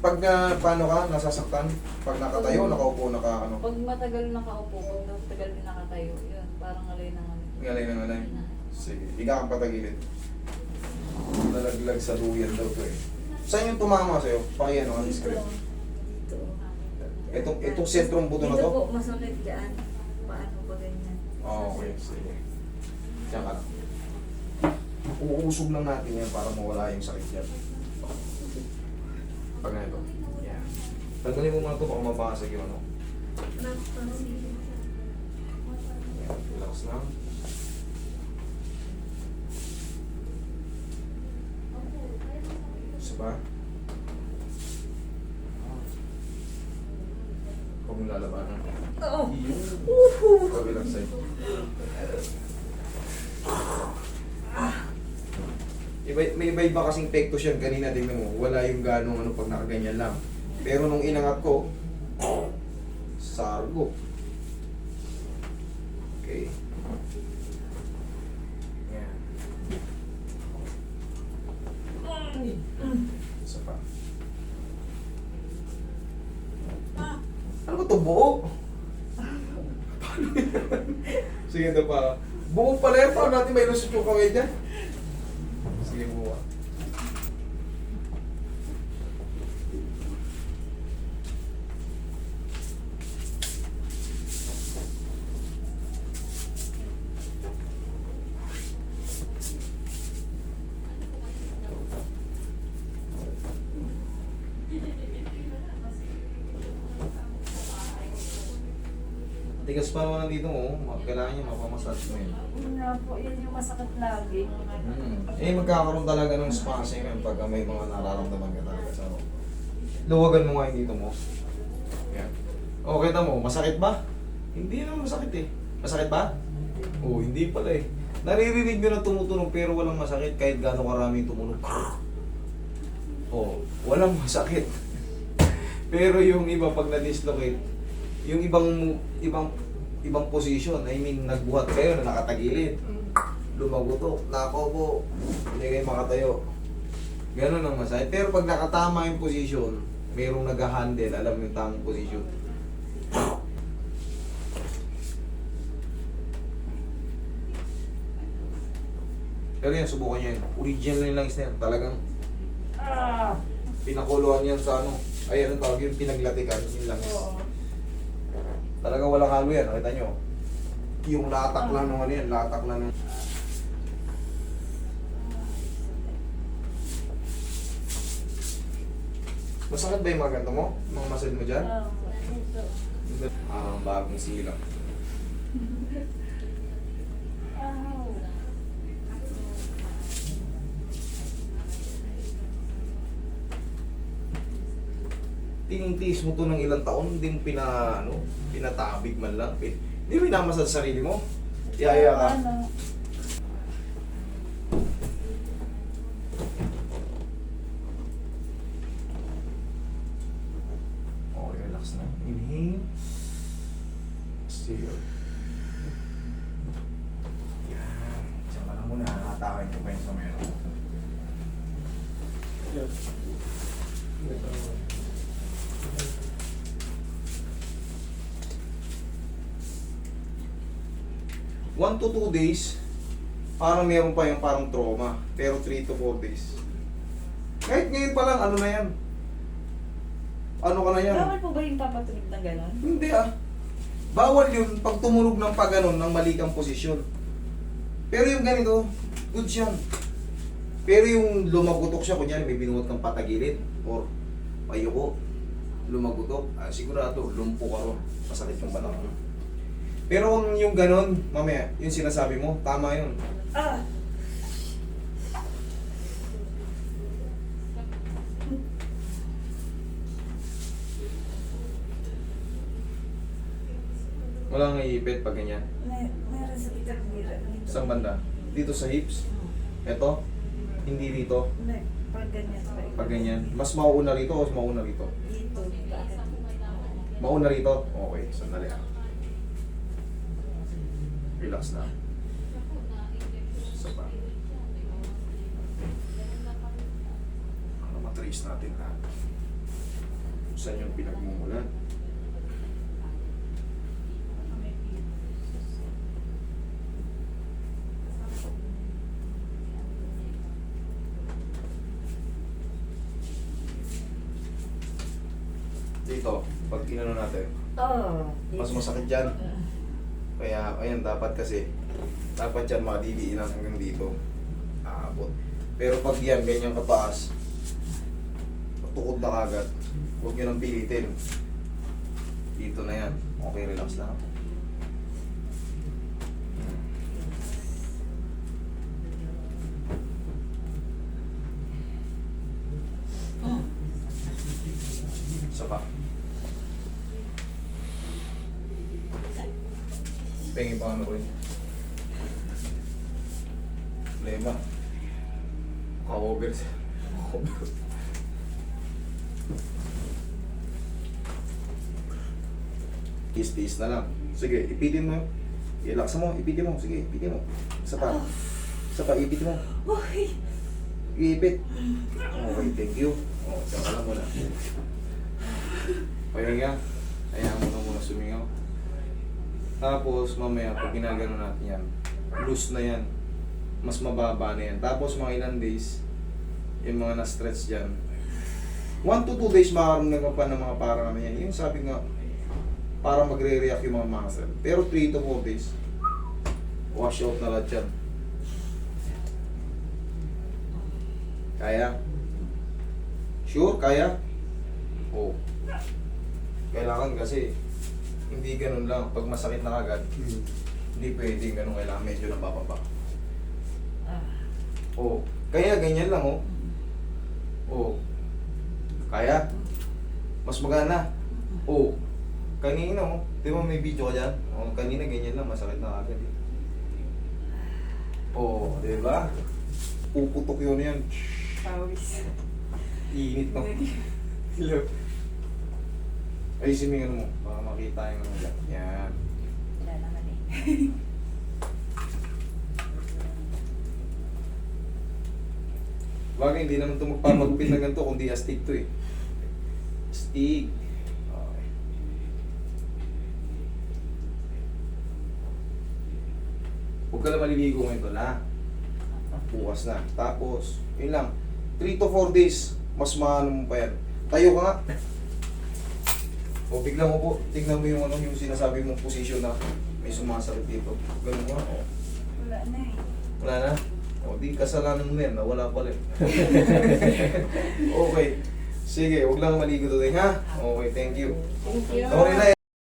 Pag uh, paano ka, nasasaktan? Pag nakatayo, nakaupo, naka ano? Pag matagal nakaupo, pag matagal din nakatayo, yun, parang alay na alay. Ngalay na ngalay. Sige, higa kang patagilid. Nalaglag sa duyan daw to eh. Saan yung tumama sa'yo? Paki ano, ang screen. Dito. Itong, itong sentrong buto na Dito to? po, masunod dyan. Paano ba ganyan? Oo, okay. Sige. Diyan ka lang. Uusog lang natin yan para mawala yung sakit yan. Pag ganito. Yan. Tanggalin mo muna ito baka mabasag yung ano. Yan. Relax lang. Isa ba? Huwag mong lalabanan. Oo. Yun. Kabilang side. Iba, may iba iba kasing pectus yan kanina tingnan mo. Wala yung ganong ano pag nakaganyan lang. Pero nung inangat ko, sargo. Okay. Yan. Isa pa. Ano ba ito? Buo? Sige ito pa. Buo pala yan. Natin may lusot yung kamay dyan? Sige buo. ah. Tigas pa naman dito mo. Kailangan niya mapamassage mo yun. Yun nga po, yun yung masakit lagi. Mm. Eh, magkakaroon talaga ng spasm yan pag may mga nararamdaman ka talaga sa Luwagan mo nga yung dito mo. Yan. O, kita mo, masakit ba? Hindi naman masakit eh. Masakit ba? Oo, hindi pala eh. Naririnig nyo na tumutunog pero walang masakit kahit gaano karami tumunog. Oh, walang masakit. pero yung iba pag na-dislocate, yung ibang ibang ibang position, I mean, nagbuhat kayo na nakatagilid lumagutok, nako po, hindi kayo makatayo. Ganun ang masaya. Pero pag nakatama yung position, mayroong nag-handle, alam yung tamang position. Pero yan, subukan nyo yun. Original na yan. Talagang Ah! pinakuluan yan sa ano. Ay, ano tawag yung pinaglatikan, yung langis. Oo. Talaga walang halo yan, nakita nyo. Yung latak lang ng ano yan, latak lang ng... Masakit ba yung mga ganito mo? Mga muscle mo dyan? Ah, ito. Ah, bagong silang. Ow. Tinitiis mo to ng ilang taon, hindi mo pina, ano, pinatabig man lang. Pin- Hindi mo minamasal sa sarili mo. Yaya ka. Ano? Okay, relax na. Inhale. Exhale. Yan. Diyan ka lang muna. Hatakin ko pa yung sa meron. One to two days, parang meron pa yung parang trauma. Pero three to four days. Kahit ngayon pa lang, ano na yan? Ano ka na yan? Bawal po ba yung papatunog na gano'n? Hindi ah. Bawal yun pag tumunog ng paganon ng mali kang posisyon. Pero yung ganito, good yan. Pero yung lumagutok siya, kunyari may binuhat kang patagilid or payuko, lumagutok, ah, sigurado, lumpo ka ron. Masakit yung balak mo. Pero kung yung ganon, mamaya, yung sinasabi mo, tama yun. Ah! Wala nga iipit pag ganyan. May, meron sa kitang mira. Isang banda. Dito sa hips. Ito. Hindi dito. May, pag ganyan pa. Pag ganyan. Mas mauuna rito o mas mauna rito? Dito. Mauna rito? Okay, sandali ah. Relax na. Isa pa. Para matrace natin lahat. Saan yung pinagmumulan? Dito, pag inano natin, Oh. mas masakit dyan. Kaya, ayan, dapat kasi, dapat yan madidiinan hanggang dito. Aabot. Pero pag yan, ganyan kataas, tukod na kagad. Huwag nyo nang pilitin. Dito na yan. Okay, relax lang. Isa pa. Pengi pa ano ko yun. Problema. Ka-over siya. Over. Tis-tis na lang. Sige, ipitin mo. Relax mo, ipitin mo. Sige, ipitin mo. Isa pa. Isa pa, ipitin mo. Uy. Iipit. Okay, thank you. O, oh, ka lang muna. Pahinga. Hayaan mo na muna sumingaw. Tapos, mamaya, pag ginagano natin yan, loose na yan. Mas mababa na yan. Tapos, mga ilang days, yung mga na-stretch dyan, 1 to 2 days makaramdam ka pa ng mga parang ano yan. Yung sabi nga, para magre-react yung mga muscle. Pero 3 to 4 days, wash out na lahat yan. Kaya? Sure, kaya? Oo. Kailangan kasi, hindi ganun lang. Pag masakit na agad, hindi pwedeng ganun. Kailangan medyo nabababa. Ah. Oo. Kaya ganyan lang, oh. Oo. Kaya? Mas magana. Oo. Kanina, oh. Di ba may video ka dyan? Oh, kanina ganyan lang, masakit na agad eh. Oo, di ba? Puputok yun yan. Pawis. Init no. Hello. Ayusin mo yung ano mo, baka makita yung ano lang. Yan. Wala naman eh. Bagay, hindi naman ito magpapagupit na ganito, kundi astig to eh. Astig. Okay. Huwag ka na maliligo ngayon to na. Bukas na. Tapos, yun lang. 3 to 4 days, mas maano mo pa yan. Tayo ka nga. O, bigla mo po, tignan mo yung ano, yung sinasabi mong position na may sumasakit dito. Ganun nga, o. Wala na eh. Wala na? O, di kasalanan mo yan, nawala pala. okay. Sige, huwag lang maligo today, ha? Okay, thank you. Thank you. Na